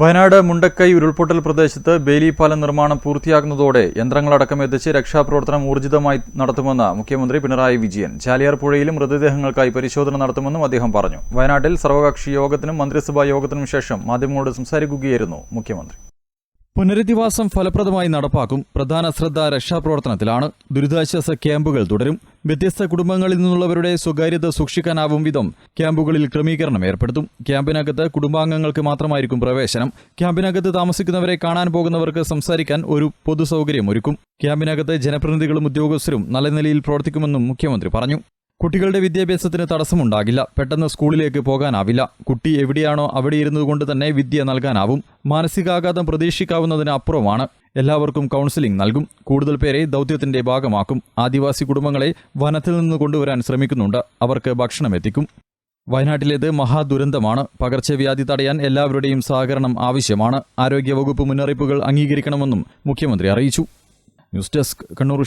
വയനാട് മുണ്ടക്കൈ ഉരുൾപൊട്ടൽ പ്രദേശത്ത് ബേലി പാലം നിർമ്മാണം പൂർത്തിയാകുന്നതോടെ യന്ത്രങ്ങളടക്കം എത്തിച്ച് രക്ഷാപ്രവർത്തനം ഊർജിതമായി നടത്തുമെന്ന് മുഖ്യമന്ത്രി പിണറായി വിജയൻ. ചാലിയാർ പുഴയിലും മൃതദേഹങ്ങൾക്കായി പരിശോധന നടത്തുമെന്നും അദ്ദേഹം പറഞ്ഞു. വയനാട്ടിൽ സർവകക്ഷി യോഗത്തിനും മന്ത്രിസഭാ യോഗത്തിനും ശേഷം മാധ്യമങ്ങളോട് സംസാരിക്കുകയായിരുന്നു മുഖ്യമന്ത്രി. പുനരധിവാസം ഫലപ്രദമായി നടപ്പാക്കും പ്രധാന ശ്രദ്ധ രക്ഷാപ്രവർത്തനത്തിലാണ്. ദുരിതാശ്വാസ ക്യാമ്പുകൾ തുടരും. വ്യത്യസ്ത കുടുംബങ്ങളിൽ നിന്നുള്ളവരുടെ സ്വകാര്യത സൂക്ഷിക്കാനാവും വിധം ക്യാമ്പുകളിൽ ക്രമീകരണം ഏർപ്പെടുത്തും. ക്യാമ്പിനകത്ത് കുടുംബാംഗങ്ങൾക്ക് മാത്രമായിരിക്കും പ്രവേശനം. ക്യാമ്പിനകത്ത് താമസിക്കുന്നവരെ കാണാൻ പോകുന്നവർക്ക് സംസാരിക്കാൻ ഒരു പൊതു ഒരുക്കും ക്യാമ്പിനകത്ത് ജനപ്രതിനിധികളും ഉദ്യോഗസ്ഥരും നല്ല നിലയിൽ പ്രവർത്തിക്കുമെന്നും മുഖ്യമന്ത്രി പറഞ്ഞു. കുട്ടികളുടെ വിദ്യാഭ്യാസത്തിന് തടസ്സമുണ്ടാകില്ല. പെട്ടെന്ന് സ്കൂളിലേക്ക് പോകാനാവില്ല. കുട്ടി എവിടെയാണോ അവിടെ ഇരുന്നതുകൊണ്ട് തന്നെ വിദ്യ നൽകാനാവും. മാനസികാഘാതം പ്രതീക്ഷിക്കാവുന്നതിന് അപ്പുറമാണ് എല്ലാവർക്കും കൗൺസിലിംഗ് നൽകും. കൂടുതൽ പേരെ ദൗത്യത്തിന്റെ ഭാഗമാക്കും. ആദിവാസി കുടുംബങ്ങളെ വനത്തിൽ നിന്ന് കൊണ്ടുവരാൻ ശ്രമിക്കുന്നുണ്ട്. അവർക്ക് ഭക്ഷണം എത്തിക്കും. വയനാട്ടിലേത് മഹാദുരന്തമാണ്. പകർച്ചവ്യാധി തടയാൻ എല്ലാവരുടെയും സഹകരണം ആവശ്യമാണ്. ആരോഗ്യവകുപ്പ് മുന്നറിയിപ്പുകൾ അംഗീകരിക്കണമെന്നും മുഖ്യമന്ത്രി അറിയിച്ചു. News desk Kannur